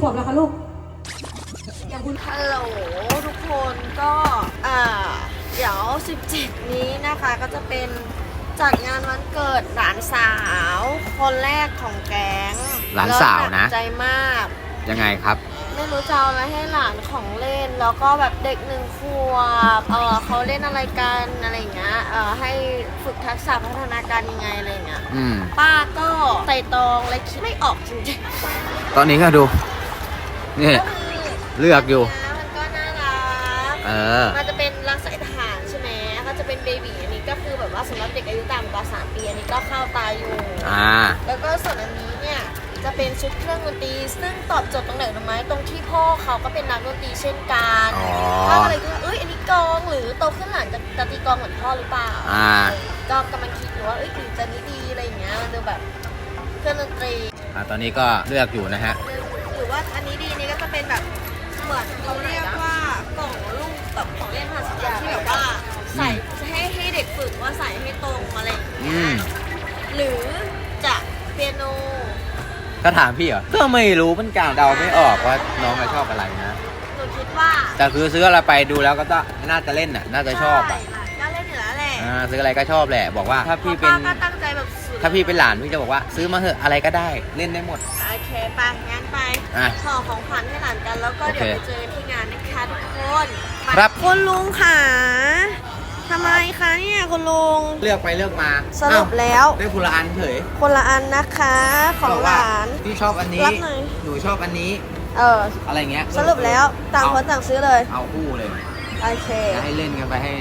ขวบแล้วคะลูก อย่างคุณฮัลโหลทุกคนก็อ่าเดี๋ยว 17 นี้นะคะก็จะเป็นจัดงานวันเกิดหลานสาว คนแรกของแก๊งหลานสาวนะ แล้หกใจมาก ยังไงครับ ไม่รู้จะเอาอะไรให้หลานของเล่น แล้วก็แบบเด็กหนึ่งขวบเออเขาเล่นอะไรกันอะไรอย่างเงี้ยเออให้ฝึกทักษะพัฒนาการยังไงอะไรอย่างเงี้ยอืม ป้าก็ใส่ตองและคิดไม่ออกจริงตอนนี้ก็ดู นี่ๆก็คือเลือกอยู่นะมันก็น่ารัก เออ มันจะเป็นรักสายทหารใช่ไหมก็จะเป็นเบบีอันนี้ก็คือแบบว่าสำหรับเด็กอายุต่ำกว่า 3 ปีอันนี้ก็เข้าตาอยู่ อ่า แล้วก็ส่วนอันนี้เนี่ยจะเป็นชุดเครื่องดนตรี ซึ่งตอบโจทย์ตรงไหนรู้ไหมตรงที่พ่อเขาก็เป็นนักดนตรีเช่นกันอ๋อ พ่อก็เลยคิดว่าเอ้ยอันนี้กลองหรือโตขึ้นหลานจะจะตีกลองเหมือนพ่อหรือเปล่า อ่า ก็กำลังคิดอยู่ว่าเอ้ยหรือจะนี้ดีอะไรอย่างเงี้ยมันดูแบบเครื่องดนตรีอ่าตอนนี้ก็เลือกอยู่นะฮะหรือ ว่าอันนี้ดีนี่ก็จะเป็นแบบเหมือนเขาเรียกว่ากล่องลูกแบบของเล่นมหัศจรรย์ที่แบบว่าใส่ให้ให้เด็กฝึกว่าใส่ให้ตรงอะไรอย่างอืเงี้ยม หรือจะเปียโนก็ถามพี่เหรอ ก็ไม่รู้มันกลางเดาไม่ออกว่าน้องจะชอบอะไรนะ หนูคิดว่าแต่คือซื้ออะไรไปดูแล้วก็ต้องน่าจะเล่นน่ะ น่าจะชอบใช่อะก็เล่นอยู่แล้วแหละอ่าซื้ออะไรก็ชอบแหละ บอกว่าถ้าพี่เป็น ป้าก็ตั้งใจแบบสุด ถ้าพี่เป็นหลานพี่จะบอกว่า ซื้อมาเหอะอะไรก็ได้เล่นได้หมด โอเคไปงั้นไปอะขอของขวัญให้หลานกันแล้วก็เดี๋ยวโอไปเค เจอกันที่งานนะคะทุกคนครับ คุณลุงค่ะทำไมคะเนี่ยคุณลุง เลือกไปเลือกมาสรุปอ้าแล้ว ได้คนละอันเฉยคนละอันนะคะของบอกหว่าลาน พี่ชอบอันนี้ รับหน่อย หนูชอบอันนี้เออ อะไรเงี้ยสรุปแล้วต่างคนต่างซื้อเลย เอาคู่เลยโอเค จะให้เล่นกันไปให้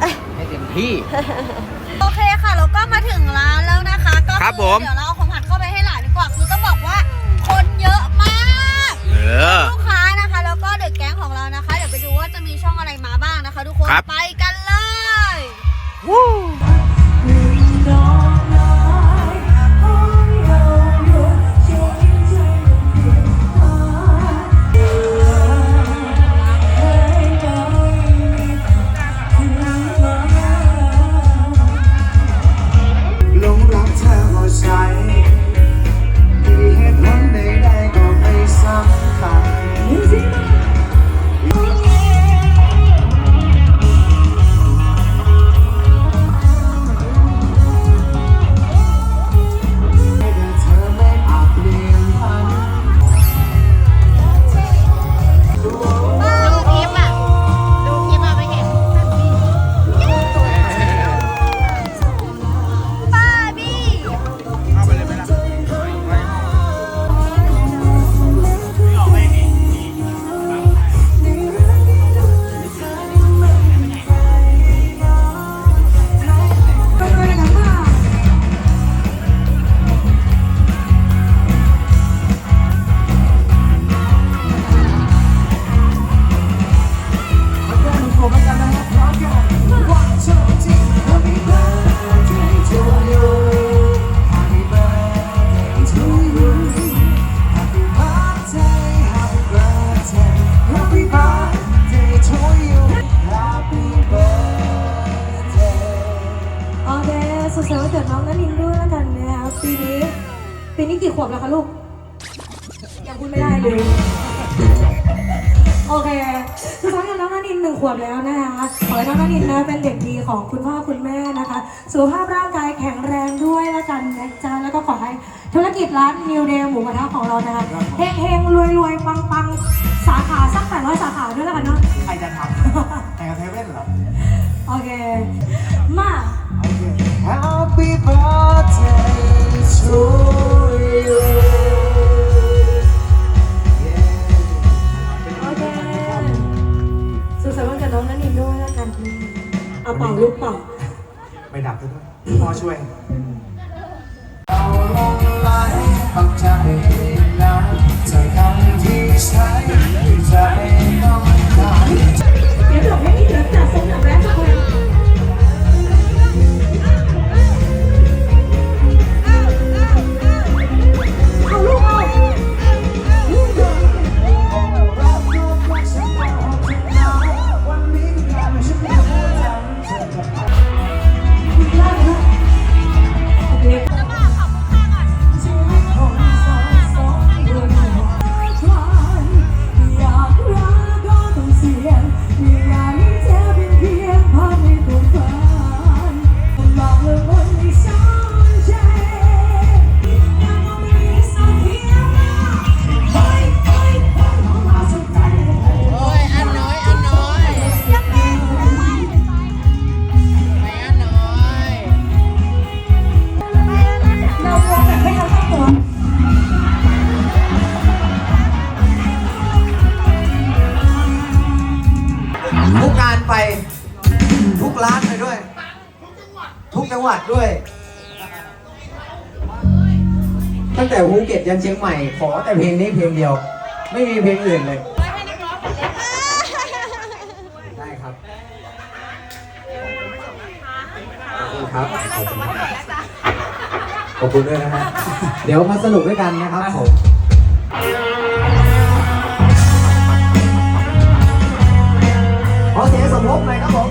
เอ้ย ให้เต็มที่ โอเคค่ะเราก็มาถึงร้านแล้วนะคะ ก็ครับผม เดี๋ยวเราเอาของขวัญเข้าไปให้หลานดีกว่าคือต้องบอกว่าคนเยอะมากเออ ลูก ดน้องนันนินด้วยแล้วกันนะคะปีนี้ปีนี้กี่ขวบแล้วคะลูก ยังพูดไม่ได้เลย โอเคสุขสันต์วันเกิดน้องนันนินหนึ่งขวบแล้วนะคะ ขอให้น้องนันนินนะเป็นเด็กดีของคุณพ่อคุณแม่นะคะ สุขภาพร่างกายแข็งแรงด้วยแล้วกันนะจ๊ะแล้วก็ขอให้ธุรกิจร้านนิวเดย์หมูกระทะของเรานะคะเฮงเฮงรวยรวยปังปังสาขาสักแปดร้อยสาขาด้วยแล้วกันเนาะใครจะทำแต่กับเทเว่นเหรอ โอเค มา Happy birthday to you โอเคสุขสันต์วันเกิดน้องนันนินด้วยแล้วกันเอาเป่าลูกเป่าไม่ดับด้วยพ่อช่วยเอาลงไหลปักใจนะใจ ตั้งแต่ภูเก็ตยันเชียงใหม่ ขอแต่เพลงนี้เพลงเดียว ไม่มีเพลงอื่นเลย ได้ครับขอบคุณครับ ขอบคุณรับขอบคุณด้วยนะฮะ เดี๋ยวมาสรุปด้วยกันนะครับผมขอเสียงสมทบหน่อยครับผม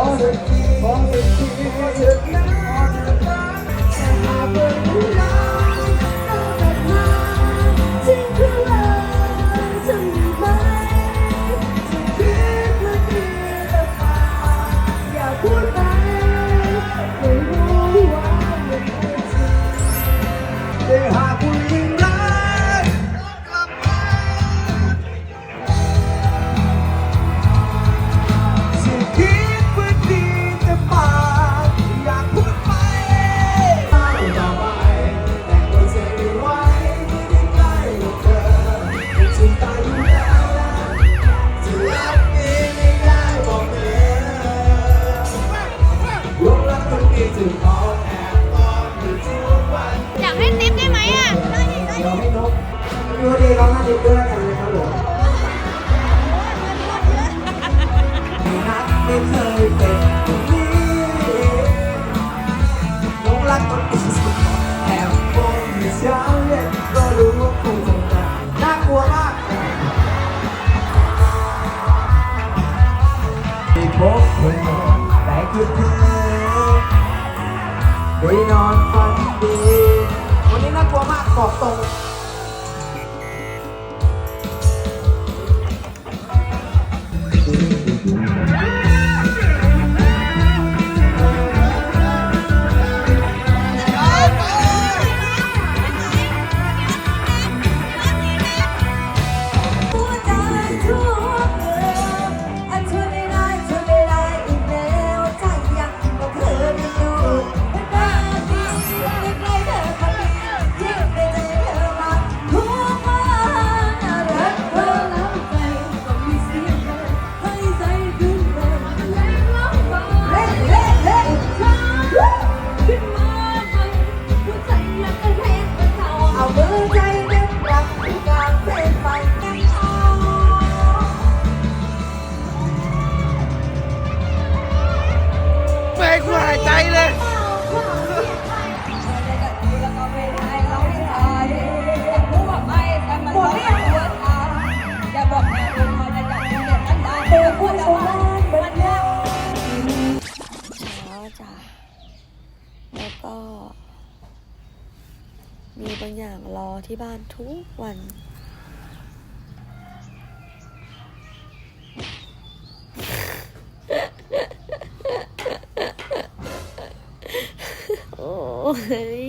All the people, all the people. จิตดวยแล้วกัครับผมกไม่เคยเป็นแบบนี้ลงรักคนอื่นแอบมองอยู่เช้เย็นก็รู้ว่คงคงจะน่ากลัวมากที่พบเธอแต่คือเธได้นอนฝันดี วันนี้น่ากลัวมากบอกตรง ที่บ้านทุกวัน โอ้ย